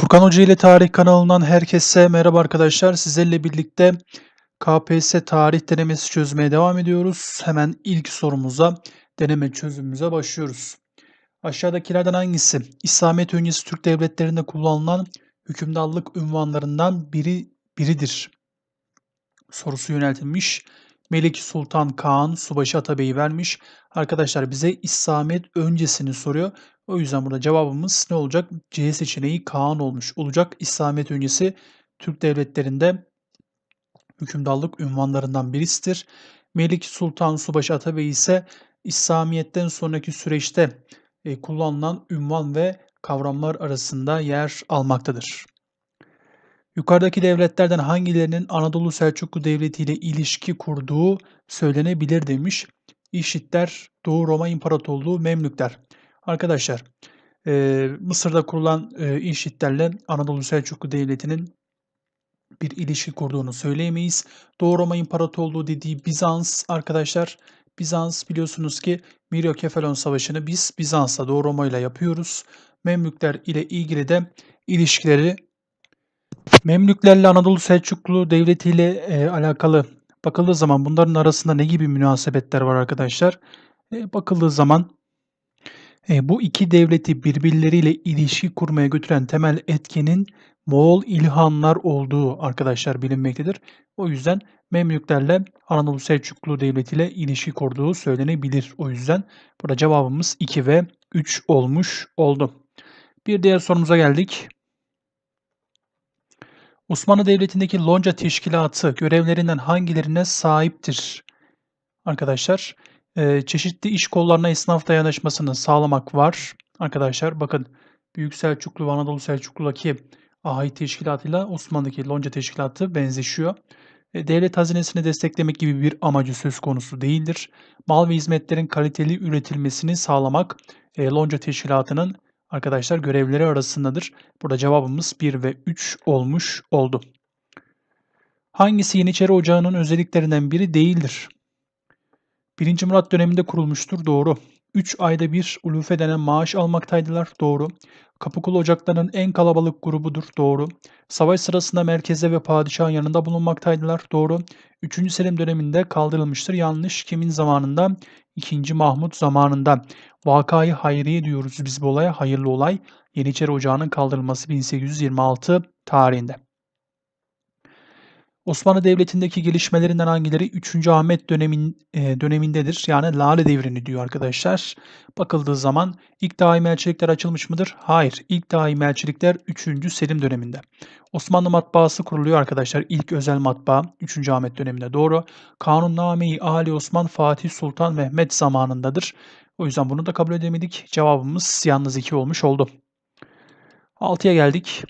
Furkan Hoca ile Tarih kanalından herkese merhaba arkadaşlar. Sizlerle birlikte KPSS tarih denemesi çözmeye devam ediyoruz. Hemen ilk sorumuza, deneme çözümümüze başlıyoruz. Aşağıdakilerden hangisi İslamiyet öncesi Türk devletlerinde kullanılan hükümdarlık ünvanlarından biri biridir? Sorusu yöneltilmiş. Melik Sultan Kaan Subaşı Atabey'i vermiş. Arkadaşlar bize İslamiyet öncesini soruyor. O yüzden burada cevabımız ne olacak? C seçeneği Kaan olmuş olacak. İslamiyet öncesi Türk devletlerinde hükümdarlık ünvanlarından birisidir. Melik Sultan Subaşı Atabey ise İslamiyet'ten sonraki süreçte e, kullanılan ünvan ve kavramlar arasında yer almaktadır. Yukarıdaki devletlerden hangilerinin Anadolu Selçuklu Devleti ile ilişki kurduğu söylenebilir demiş. İşitler, Doğu Roma İmparatorluğu, Memlükler. Arkadaşlar, e, Mısır'da kurulan e, İşitlerle Anadolu Selçuklu Devleti'nin bir ilişki kurduğunu söyleyemeyiz. Doğu Roma İmparatorluğu dediği Bizans arkadaşlar. Bizans biliyorsunuz ki Miryokefalon Savaşı'nı biz Bizans'la Doğu Roma ile yapıyoruz. Memlükler ile ilgili de ilişkileri Memlüklerle Anadolu Selçuklu Devleti ile e, alakalı bakıldığı zaman bunların arasında ne gibi münasebetler var arkadaşlar? E, bakıldığı zaman e, bu iki devleti birbirleriyle ilişki kurmaya götüren temel etkenin Moğol ilhanlar olduğu arkadaşlar bilinmektedir. O yüzden Memlüklerle Anadolu Selçuklu Devleti ile ilişki kurduğu söylenebilir. O yüzden burada cevabımız 2 ve 3 olmuş oldu. Bir diğer sorumuza geldik. Osmanlı Devleti'ndeki lonca teşkilatı görevlerinden hangilerine sahiptir? Arkadaşlar e, çeşitli iş kollarına esnaf dayanışmasını sağlamak var. Arkadaşlar bakın Büyük Selçuklu ve Anadolu Selçuklu'daki Ahi Teşkilatı ile Osmanlı'daki lonca teşkilatı benzeşiyor. E, devlet hazinesini desteklemek gibi bir amacı söz konusu değildir. Mal ve hizmetlerin kaliteli üretilmesini sağlamak e, lonca teşkilatının arkadaşlar görevleri arasındadır. Burada cevabımız 1 ve 3 olmuş oldu. Hangisi Yeniçeri Ocağı'nın özelliklerinden biri değildir? 1. Murat döneminde kurulmuştur. Doğru. 3 ayda bir ulufe denen maaş almaktaydılar. Doğru. Kapıkul ocaklarının en kalabalık grubudur. Doğru. Savaş sırasında merkezde ve padişahın yanında bulunmaktaydılar. Doğru. 3. Selim döneminde kaldırılmıştır. Yanlış. Kimin zamanında? 2. Mahmut zamanında. Vakayı hayriye diyoruz biz bu olaya. Hayırlı olay. Yeniçeri Ocağı'nın kaldırılması 1826 tarihinde. Osmanlı Devleti'ndeki gelişmelerinden hangileri 3. Ahmet dönemin e, dönemindedir? Yani Lale devrini diyor arkadaşlar. Bakıldığı zaman ilk daimi elçilikler açılmış mıdır? Hayır. İlk daimi elçilikler 3. Selim döneminde. Osmanlı matbaası kuruluyor arkadaşlar. İlk özel matbaa 3. Ahmet döneminde doğru. Kanunname-i Ali Osman Fatih Sultan Mehmet zamanındadır. O yüzden bunu da kabul edemedik. Cevabımız yalnız 2 olmuş oldu. 6'ya geldik.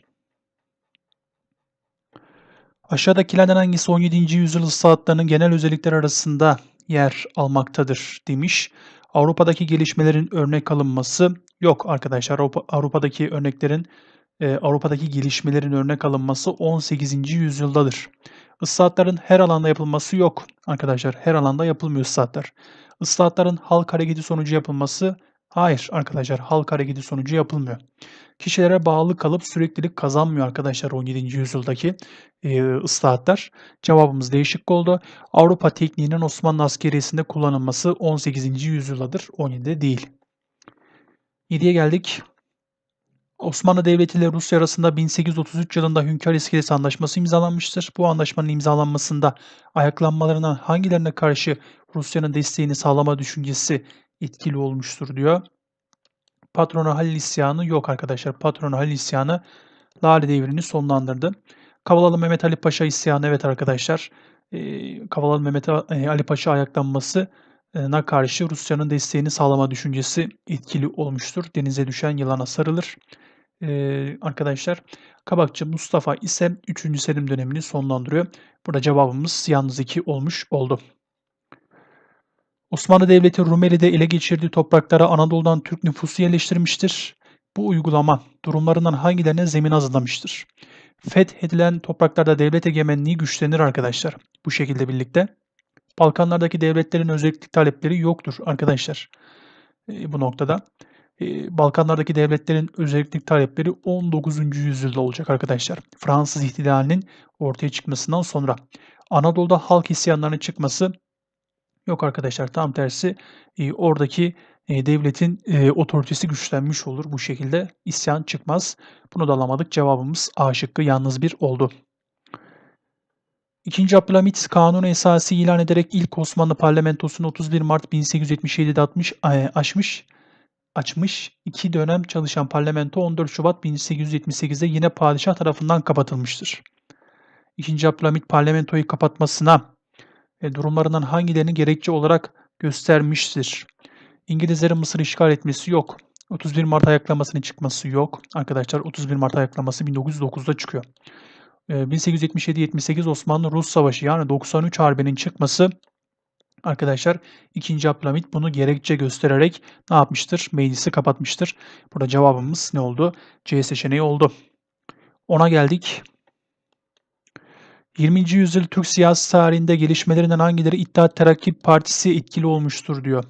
Aşağıdakilerden hangisi 17. yüzyıl saatlerinin genel özellikleri arasında yer almaktadır demiş. Avrupa'daki gelişmelerin örnek alınması yok arkadaşlar. Avrupa, Avrupa'daki örneklerin e, Avrupa'daki gelişmelerin örnek alınması 18. yüzyıldadır. Islahatların her alanda yapılması yok arkadaşlar. Her alanda yapılmıyor ıslahatlar. Islahatların halk hareketi sonucu yapılması hayır arkadaşlar. Halk hareketi sonucu yapılmıyor kişilere bağlı kalıp süreklilik kazanmıyor arkadaşlar 17. yüzyıldaki e, ıslahatlar. Cevabımız değişik oldu. Avrupa tekniğinin Osmanlı askeriyesinde kullanılması 18. yüzyıldadır. 17'de değil. 7'ye geldik. Osmanlı Devleti ile Rusya arasında 1833 yılında Hünkar İskelesi Anlaşması imzalanmıştır. Bu anlaşmanın imzalanmasında ayaklanmalarına hangilerine karşı Rusya'nın desteğini sağlama düşüncesi etkili olmuştur diyor. Patronu Halil isyanı yok arkadaşlar. Patronu Halil isyanı Lale devrini sonlandırdı. Kavalalı Mehmet Ali Paşa isyanı evet arkadaşlar. E, Kavalalı Mehmet Ali Paşa ayaklanmasına karşı Rusya'nın desteğini sağlama düşüncesi etkili olmuştur. Denize düşen yılana sarılır. Ee, arkadaşlar Kabakçı Mustafa ise 3. Selim dönemini sonlandırıyor. Burada cevabımız yalnız 2 olmuş oldu. Osmanlı Devleti Rumeli'de ele geçirdiği topraklara Anadolu'dan Türk nüfusu yerleştirmiştir. Bu uygulama durumlarından hangilerine zemin hazırlamıştır? Fethedilen topraklarda devlet egemenliği güçlenir arkadaşlar. Bu şekilde birlikte. Balkanlardaki devletlerin özellik talepleri yoktur arkadaşlar. E, bu noktada. Eee, Balkanlardaki devletlerin özellik talepleri 19. yüzyılda olacak arkadaşlar. Fransız ihtilalinin ortaya çıkmasından sonra. Anadolu'da halk isyanlarının çıkması yok arkadaşlar. Tam tersi eee, oradaki eee, devletin eee, otoritesi güçlenmiş olur. Bu şekilde isyan çıkmaz. Bunu da alamadık. Cevabımız A şıkkı yalnız bir oldu. İkinci Abdülhamit kanun esası ilan ederek ilk Osmanlı parlamentosunu 31 Mart 1877'de atmış, eee, aşmış, açmış. İki dönem çalışan parlamento 14 Şubat 1878'de yine padişah tarafından kapatılmıştır. İkinci Abdülhamit parlamentoyu kapatmasına durumlarından hangilerini gerekçe olarak göstermiştir? İngilizlerin Mısır işgal etmesi yok. 31 Mart ayaklamasının çıkması yok. Arkadaşlar 31 Mart ayaklaması 1909'da çıkıyor. 1877-78 Osmanlı-Rus Savaşı yani 93 Harbi'nin çıkması arkadaşlar 2. Abdülhamit bunu gerekçe göstererek ne yapmıştır? Meclisi kapatmıştır. Burada cevabımız ne oldu? C seçeneği oldu. Ona geldik. 20. yüzyıl Türk siyasi tarihinde gelişmelerinden hangileri İttihat Terakki Partisi etkili olmuştur diyor.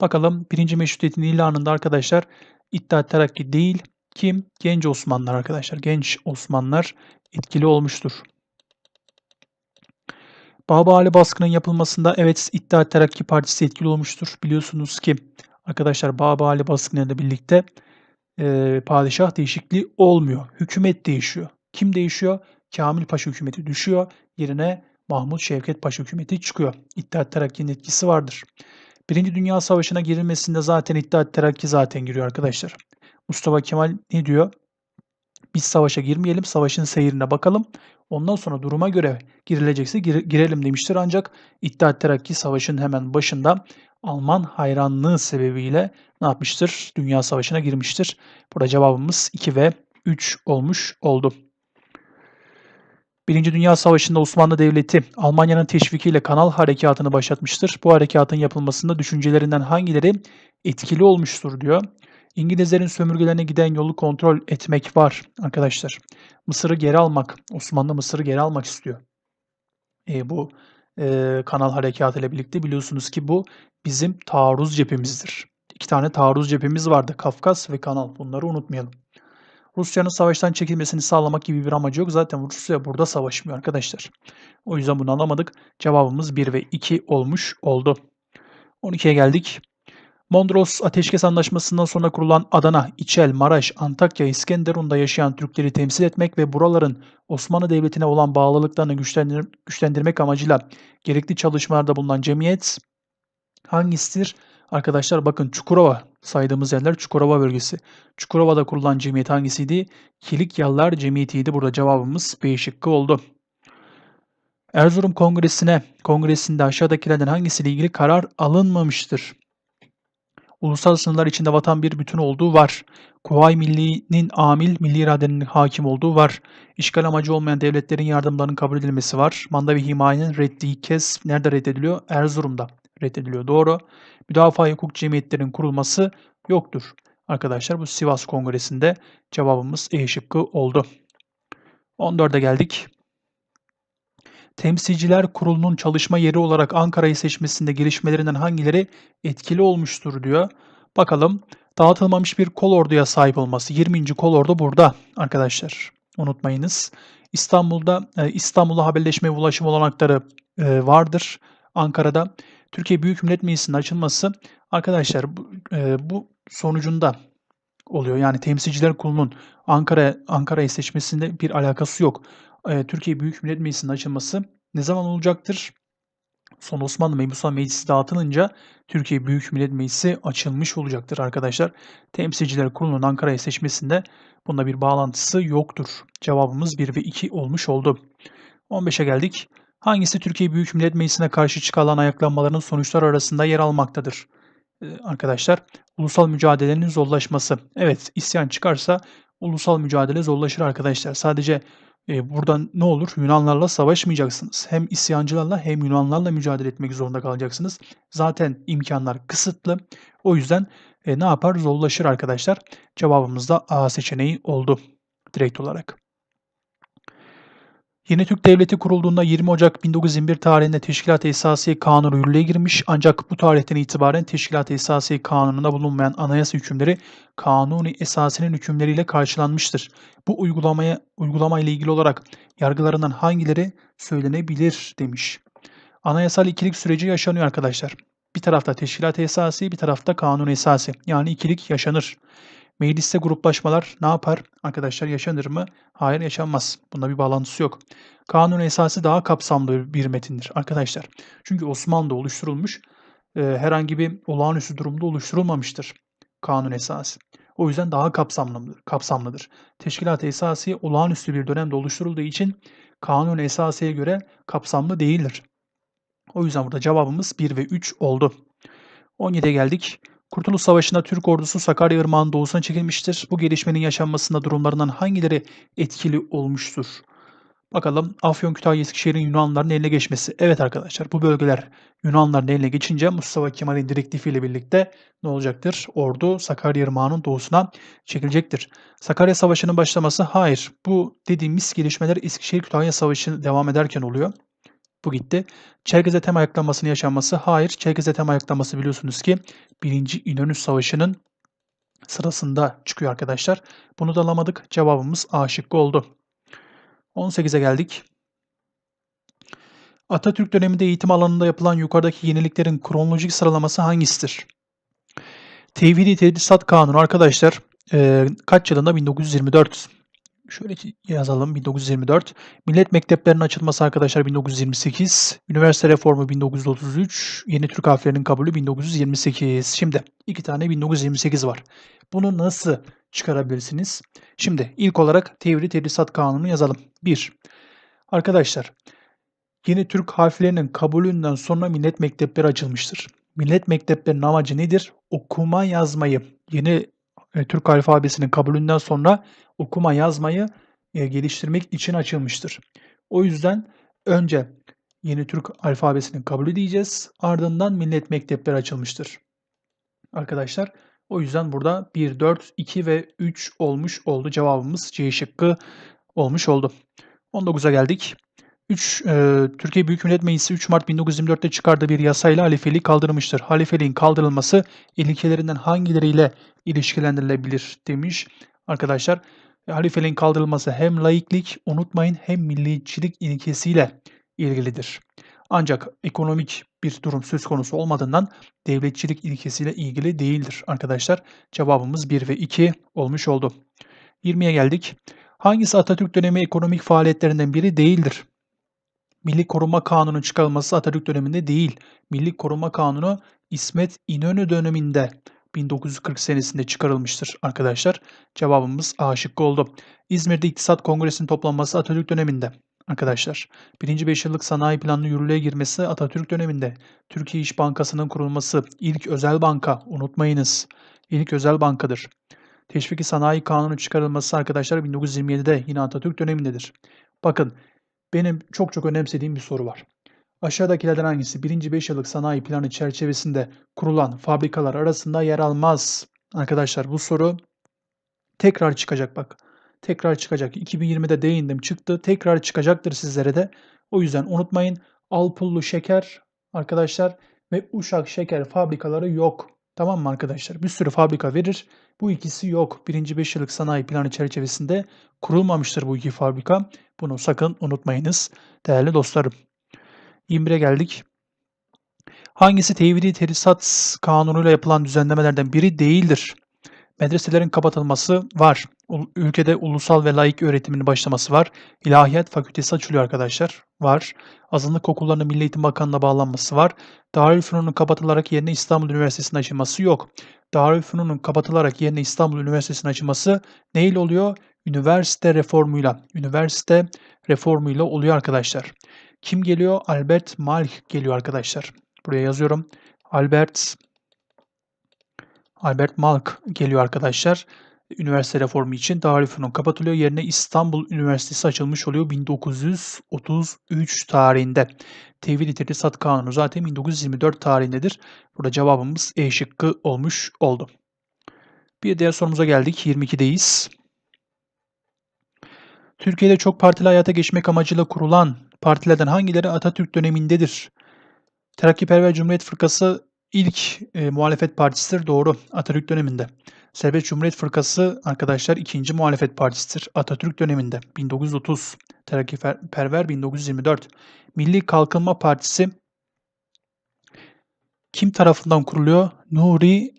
Bakalım 1. Meşrutiyetin ilanında arkadaşlar İttihat Terakki değil kim? Genç Osmanlılar arkadaşlar. Genç Osmanlılar etkili olmuştur. Babali baskının yapılmasında evet İttihat Terakki Partisi etkili olmuştur. Biliyorsunuz ki arkadaşlar Babali baskınıyla birlikte e, padişah değişikliği olmuyor. Hükümet değişiyor. Kim değişiyor? Kamil Paşa hükümeti düşüyor. Yerine Mahmut Şevket Paşa hükümeti çıkıyor. İttihat Terakki'nin etkisi vardır. Birinci Dünya Savaşı'na girilmesinde zaten İttihat Terakki zaten giriyor arkadaşlar. Mustafa Kemal ne diyor? Biz savaşa girmeyelim, savaşın seyrine bakalım. Ondan sonra duruma göre girilecekse gir, girelim demiştir. Ancak İttihat Terakki savaşın hemen başında Alman hayranlığı sebebiyle ne yapmıştır? Dünya Savaşı'na girmiştir. Burada cevabımız 2 ve 3 olmuş oldu. Birinci Dünya Savaşı'nda Osmanlı Devleti Almanya'nın teşvikiyle kanal harekatını başlatmıştır. Bu harekatın yapılmasında düşüncelerinden hangileri etkili olmuştur diyor. İngilizlerin sömürgelerine giden yolu kontrol etmek var arkadaşlar. Mısır'ı geri almak, Osmanlı Mısır'ı geri almak istiyor. E, bu e, kanal harekatı ile birlikte biliyorsunuz ki bu bizim taarruz cephemizdir. İki tane taarruz cephemiz vardı. Kafkas ve kanal. Bunları unutmayalım. Rusya'nın savaştan çekilmesini sağlamak gibi bir amacı yok. Zaten Rusya burada savaşmıyor arkadaşlar. O yüzden bunu anlamadık. Cevabımız 1 ve 2 olmuş oldu. 12'ye geldik. Mondros Ateşkes Anlaşması'ndan sonra kurulan Adana, İçel, Maraş, Antakya, İskenderun'da yaşayan Türkleri temsil etmek ve buraların Osmanlı Devleti'ne olan bağlılıklarını güçlendir güçlendirmek amacıyla gerekli çalışmalarda bulunan cemiyet hangisidir? Arkadaşlar bakın Çukurova saydığımız yerler Çukurova bölgesi. Çukurova'da kurulan cemiyet hangisiydi? Kilikyalılar Cemiyeti'ydi. Burada cevabımız B şıkkı oldu. Erzurum Kongresi'ne, kongresinde aşağıdakilerden hangisiyle ilgili karar alınmamıştır? Ulusal sınırlar içinde vatan bir bütün olduğu var. Kuvayi Milli'nin amil, milli iradenin hakim olduğu var. İşgal amacı olmayan devletlerin yardımlarının kabul edilmesi var. Manda ve himayenin reddi kez nerede reddediliyor? Erzurum'da reddediliyor. Doğru. Müdafaa hukuk cemiyetlerinin kurulması yoktur. Arkadaşlar bu Sivas Kongresi'nde cevabımız E şıkkı oldu. 14'e geldik. Temsilciler Kurulu'nun çalışma yeri olarak Ankara'yı seçmesinde gelişmelerinden hangileri etkili olmuştur diyor. Bakalım dağıtılmamış bir kol orduya sahip olması. 20. kol ordu burada arkadaşlar. Unutmayınız. İstanbul'da e, İstanbul'da haberleşme ulaşım olanakları e, vardır. Ankara'da Türkiye Büyük Millet Meclisi'nin açılması arkadaşlar bu, e, bu sonucunda oluyor. Yani temsilciler kurulunun Ankara Ankara'yı seçmesinde bir alakası yok. Türkiye Büyük Millet Meclisi'nin açılması ne zaman olacaktır? Son Osmanlı Mebusan Meclisi dağıtılınca Türkiye Büyük Millet Meclisi açılmış olacaktır arkadaşlar. Temsilciler Kurulu'nun Ankara'yı seçmesinde bunda bir bağlantısı yoktur. Cevabımız 1 ve 2 olmuş oldu. 15'e geldik. Hangisi Türkiye Büyük Millet Meclisi'ne karşı çıkarılan ayaklanmaların sonuçları arasında yer almaktadır? Ee, arkadaşlar, ulusal mücadelenin zorlaşması. Evet, isyan çıkarsa ulusal mücadele zorlaşır arkadaşlar. Sadece e, buradan ne olur? Yunanlarla savaşmayacaksınız. Hem isyancılarla hem Yunanlarla mücadele etmek zorunda kalacaksınız. Zaten imkanlar kısıtlı. O yüzden e, ne yapar? Zorlaşır arkadaşlar. Cevabımız da A seçeneği oldu direkt olarak. Yeni Türk Devleti kurulduğunda 20 Ocak 1921 tarihinde Teşkilat-ı Esasiye Kanunu yürürlüğe girmiş ancak bu tarihten itibaren Teşkilat-ı Esasiye Kanunu'nda bulunmayan anayasa hükümleri Kanuni Esasi'nin hükümleriyle karşılanmıştır. Bu uygulamaya uygulama ile ilgili olarak yargılarından hangileri söylenebilir demiş. Anayasal ikilik süreci yaşanıyor arkadaşlar. Bir tarafta Teşkilat-ı Esasi, bir tarafta Kanun Esasi. Yani ikilik yaşanır. Mecliste gruplaşmalar ne yapar? Arkadaşlar yaşanır mı? Hayır yaşanmaz. Bunda bir bağlantısı yok. Kanun esası daha kapsamlı bir metindir arkadaşlar. Çünkü Osmanlı'da oluşturulmuş e, herhangi bir olağanüstü durumda oluşturulmamıştır kanun esası. O yüzden daha kapsamlıdır. kapsamlıdır. Teşkilat-ı Esası olağanüstü bir dönemde oluşturulduğu için kanun esasıya göre kapsamlı değildir. O yüzden burada cevabımız 1 ve 3 oldu. 17'ye geldik. Kurtuluş Savaşı'nda Türk ordusu Sakarya Irmağı'nın doğusuna çekilmiştir. Bu gelişmenin yaşanmasında durumlarından hangileri etkili olmuştur? Bakalım Afyon, Kütahya, Eskişehir'in Yunanlıların eline geçmesi. Evet arkadaşlar bu bölgeler Yunanlıların eline geçince Mustafa Kemal'in direktifiyle birlikte ne olacaktır? Ordu Sakarya Irmağı'nın doğusuna çekilecektir. Sakarya Savaşı'nın başlaması hayır. Bu dediğimiz gelişmeler Eskişehir-Kütahya Savaşı devam ederken oluyor. Bu gitti. Çerkez Ethem ayaklanmasının yaşanması. Hayır. Çerkez Ethem ayaklanması biliyorsunuz ki 1. İnönü Savaşı'nın sırasında çıkıyor arkadaşlar. Bunu da alamadık. Cevabımız A şıkkı oldu. 18'e geldik. Atatürk döneminde eğitim alanında yapılan yukarıdaki yeniliklerin kronolojik sıralaması hangisidir? Tevhidi Tedrisat Kanunu arkadaşlar e, kaç yılında? 1924. Şöyle yazalım 1924. Millet mekteplerinin açılması arkadaşlar 1928. Üniversite reformu 1933. Yeni Türk harflerinin kabulü 1928. Şimdi iki tane 1928 var. Bunu nasıl çıkarabilirsiniz? Şimdi ilk olarak tevri tedrisat kanunu yazalım. 1. Arkadaşlar yeni Türk harflerinin kabulünden sonra millet mektepleri açılmıştır. Millet mekteplerinin amacı nedir? Okuma yazmayı yeni e, Türk alfabesinin kabulünden sonra okuma yazmayı e, geliştirmek için açılmıştır. O yüzden önce yeni Türk alfabesinin kabul diyeceğiz. Ardından millet mektepleri açılmıştır. Arkadaşlar o yüzden burada 1, 4, 2 ve 3 olmuş oldu. Cevabımız C şıkkı olmuş oldu. 19'a geldik. 3 e, Türkiye Büyük Millet Meclisi 3 Mart 1924'te çıkardığı bir yasayla halifeliği kaldırmıştır. Halifeliğin kaldırılması ilkelerinden hangileriyle ilişkilendirilebilir demiş arkadaşlar. E, halifeliğin kaldırılması hem laiklik unutmayın hem milliyetçilik ilkesiyle ilgilidir. Ancak ekonomik bir durum söz konusu olmadığından devletçilik ilkesiyle ilgili değildir arkadaşlar. Cevabımız 1 ve 2 olmuş oldu. 20'ye geldik. Hangisi Atatürk dönemi ekonomik faaliyetlerinden biri değildir? Milli Koruma Kanunu çıkarılması Atatürk döneminde değil. Milli Koruma Kanunu İsmet İnönü döneminde 1940 senesinde çıkarılmıştır arkadaşlar. Cevabımız A şıkkı oldu. İzmir'de İktisat Kongresi'nin toplanması Atatürk döneminde arkadaşlar. Birinci 5 yıllık sanayi planının yürürlüğe girmesi Atatürk döneminde. Türkiye İş Bankası'nın kurulması ilk özel banka unutmayınız. İlk özel bankadır. Teşviki Sanayi Kanunu çıkarılması arkadaşlar 1927'de yine Atatürk dönemindedir. Bakın benim çok çok önemsediğim bir soru var. Aşağıdakilerden hangisi birinci 5 yıllık sanayi planı çerçevesinde kurulan fabrikalar arasında yer almaz? Arkadaşlar bu soru tekrar çıkacak bak. Tekrar çıkacak. 2020'de değindim çıktı. Tekrar çıkacaktır sizlere de. O yüzden unutmayın. Alpullu şeker arkadaşlar ve Uşak şeker fabrikaları yok. Tamam mı arkadaşlar? Bir sürü fabrika verir. Bu ikisi yok. Birinci 5 yıllık sanayi planı çerçevesinde kurulmamıştır bu iki fabrika. Bunu sakın unutmayınız değerli dostlarım. 21'e geldik. Hangisi tevhidi terisat kanunuyla yapılan düzenlemelerden biri değildir? Medreselerin kapatılması var. Ülkede ulusal ve laik öğretiminin başlaması var. İlahiyat fakültesi açılıyor arkadaşlar. Var. Azınlık okullarının Milli Eğitim Bakanlığı'na bağlanması var. Darülfünun'un kapatılarak yerine İstanbul Üniversitesi'nin açılması yok. Darülfünun'un kapatılarak yerine İstanbul Üniversitesi'nin açılması neyle oluyor? Üniversite reformuyla. Üniversite reformuyla oluyor arkadaşlar. Kim geliyor? Albert Malk geliyor arkadaşlar. Buraya yazıyorum. Albert Albert Malk geliyor arkadaşlar. Üniversite reformu için Darülfünun kapatılıyor. Yerine İstanbul Üniversitesi açılmış oluyor 1933 tarihinde. Tevhid İttihat Kanunu zaten 1924 tarihindedir. Burada cevabımız E şıkkı olmuş oldu. Bir diğer sorumuza geldik. 22'deyiz. Türkiye'de çok partili hayata geçmek amacıyla kurulan partilerden hangileri Atatürk dönemindedir? Terakkiperver Cumhuriyet Fırkası ilk e, muhalefet partisidir. Doğru. Atatürk döneminde. Serbest Cumhuriyet Fırkası arkadaşlar ikinci muhalefet partisidir. Atatürk döneminde 1930. Terakkiperver 1924. Milli Kalkınma Partisi kim tarafından kuruluyor? Nuri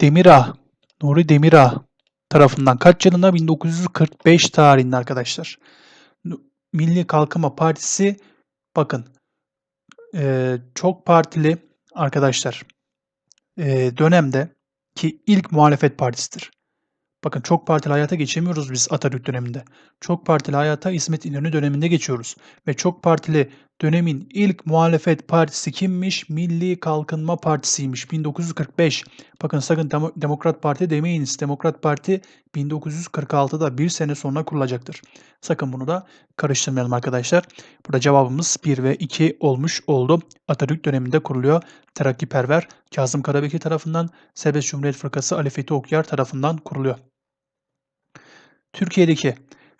Demirağ. Nuri Demirağ tarafından. Kaç yılında? 1945 tarihinde arkadaşlar. Milli Kalkınma Partisi bakın e, çok partili arkadaşlar e, dönemde ki ilk muhalefet partisidir. Bakın çok partili hayata geçemiyoruz biz Atatürk döneminde. Çok partili hayata İsmet İnönü döneminde geçiyoruz. Ve çok partili dönemin ilk muhalefet partisi kimmiş? Milli Kalkınma Partisi'ymiş. 1945. Bakın sakın Demo Demokrat Parti demeyiniz. Demokrat Parti 1946'da bir sene sonra kurulacaktır. Sakın bunu da karıştırmayalım arkadaşlar. Burada cevabımız 1 ve 2 olmuş oldu. Atatürk döneminde kuruluyor. Terakkiperver Kazım Karabekir tarafından, Serbest Cumhuriyet Fırkası Ali Fethi Okyar tarafından kuruluyor. Türkiye'deki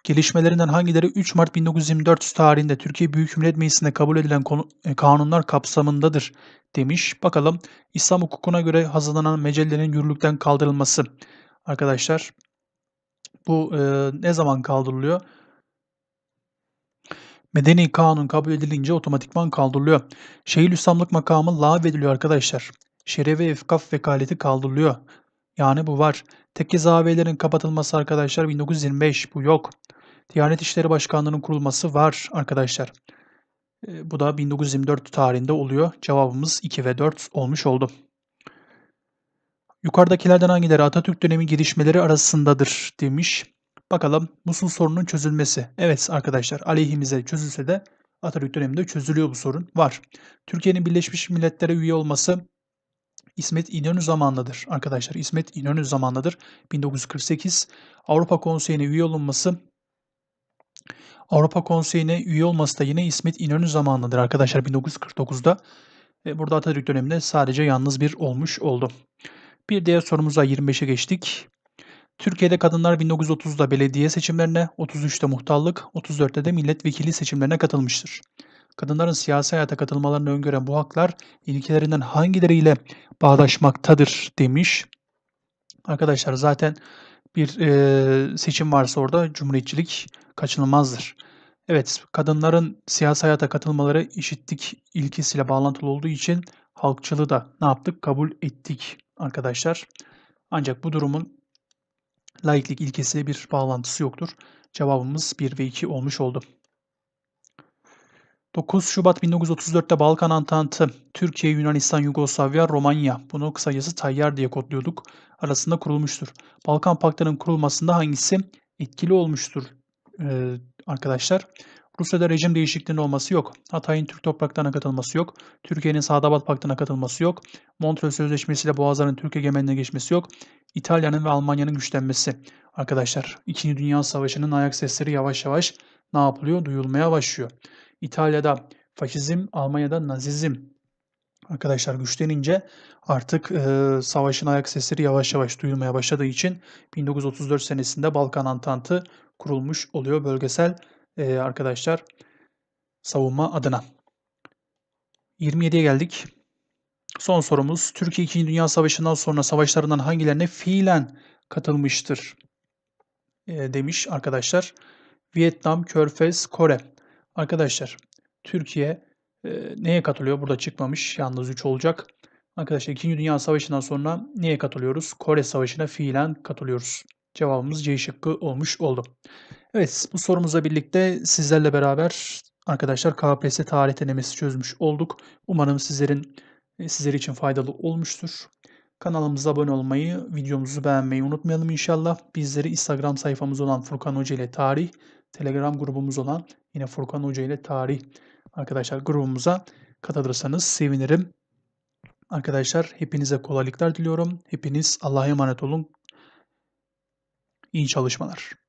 gelişmelerinden hangileri 3 Mart 1924 tarihinde Türkiye Büyük Millet Meclisi'nde kabul edilen e, kanunlar kapsamındadır demiş. Bakalım İslam hukukuna göre hazırlanan mecellerin yürürlükten kaldırılması. Arkadaşlar bu e, ne zaman kaldırılıyor? Medeni kanun kabul edilince otomatikman kaldırılıyor. Şeyhülislamlık makamı lağvediliyor arkadaşlar. Şeref ve efkaf vekaleti kaldırılıyor. Yani bu var. Tekke zaviyelerin kapatılması arkadaşlar 1925 bu yok. Diyanet İşleri Başkanlığı'nın kurulması var arkadaşlar. E, bu da 1924 tarihinde oluyor. Cevabımız 2 ve 4 olmuş oldu. Yukarıdakilerden hangileri Atatürk dönemi girişmeleri arasındadır demiş. Bakalım Musul sorunun çözülmesi. Evet arkadaşlar aleyhimize çözülse de Atatürk döneminde çözülüyor bu sorun. Var. Türkiye'nin Birleşmiş Milletler'e üye olması İsmet İnönü zamanlıdır arkadaşlar. İsmet İnönü zamanlıdır. 1948 Avrupa Konseyi'ne üye olunması Avrupa Konseyi'ne üye olması da yine İsmet İnönü zamanlıdır arkadaşlar 1949'da. E, burada Atatürk döneminde sadece yalnız bir olmuş oldu. Bir diğer sorumuza 25'e geçtik. Türkiye'de kadınlar 1930'da belediye seçimlerine, 33'te muhtarlık, 34'te de milletvekili seçimlerine katılmıştır. Kadınların siyasi hayata katılmalarını öngören bu haklar ilkelerinden hangileriyle bağdaşmaktadır demiş. Arkadaşlar zaten bir e, seçim varsa orada cumhuriyetçilik kaçınılmazdır. Evet, kadınların siyasi hayata katılmaları eşitlik ilkesiyle bağlantılı olduğu için halkçılığı da ne yaptık? Kabul ettik arkadaşlar. Ancak bu durumun laiklik ilkesiyle bir bağlantısı yoktur. Cevabımız 1 ve 2 olmuş oldu. 9 Şubat 1934'te Balkan Antantı, Türkiye, Yunanistan, Yugoslavya, Romanya, bunu kısacası Tayyar diye kodluyorduk, arasında kurulmuştur. Balkan Paktı'nın kurulmasında hangisi etkili olmuştur ee, arkadaşlar? Rusya'da rejim değişikliğinin olması yok. Hatay'ın Türk topraklarına katılması yok. Türkiye'nin Sadabat Paktı'na katılması yok. Montreux Sözleşmesi ile Boğazların Türk egemenliğine geçmesi yok. İtalya'nın ve Almanya'nın güçlenmesi. Arkadaşlar 2. Dünya Savaşı'nın ayak sesleri yavaş yavaş ne yapılıyor? Duyulmaya başlıyor. İtalya'da faşizm, Almanya'da nazizm arkadaşlar güçlenince artık e, savaşın ayak sesleri yavaş yavaş duyulmaya başladığı için 1934 senesinde Balkan Antantı kurulmuş oluyor bölgesel e, arkadaşlar savunma adına. 27'ye geldik. Son sorumuz Türkiye 2. Dünya Savaşı'ndan sonra savaşlarından hangilerine fiilen katılmıştır e, demiş arkadaşlar. Vietnam, Körfez, Kore. Arkadaşlar Türkiye e, neye katılıyor? Burada çıkmamış. Yalnız 3 olacak. Arkadaşlar 2. Dünya Savaşı'ndan sonra neye katılıyoruz? Kore Savaşı'na fiilen katılıyoruz. Cevabımız C şıkkı olmuş oldu. Evet bu sorumuzla birlikte sizlerle beraber arkadaşlar KPSS tarih denemesi çözmüş olduk. Umarım sizlerin sizler için faydalı olmuştur. Kanalımıza abone olmayı, videomuzu beğenmeyi unutmayalım inşallah. Bizleri Instagram sayfamız olan Furkan Hoca ile Tarih, Telegram grubumuz olan yine Furkan Hoca ile Tarih arkadaşlar grubumuza katılırsanız sevinirim. Arkadaşlar hepinize kolaylıklar diliyorum. Hepiniz Allah'a emanet olun. İyi çalışmalar.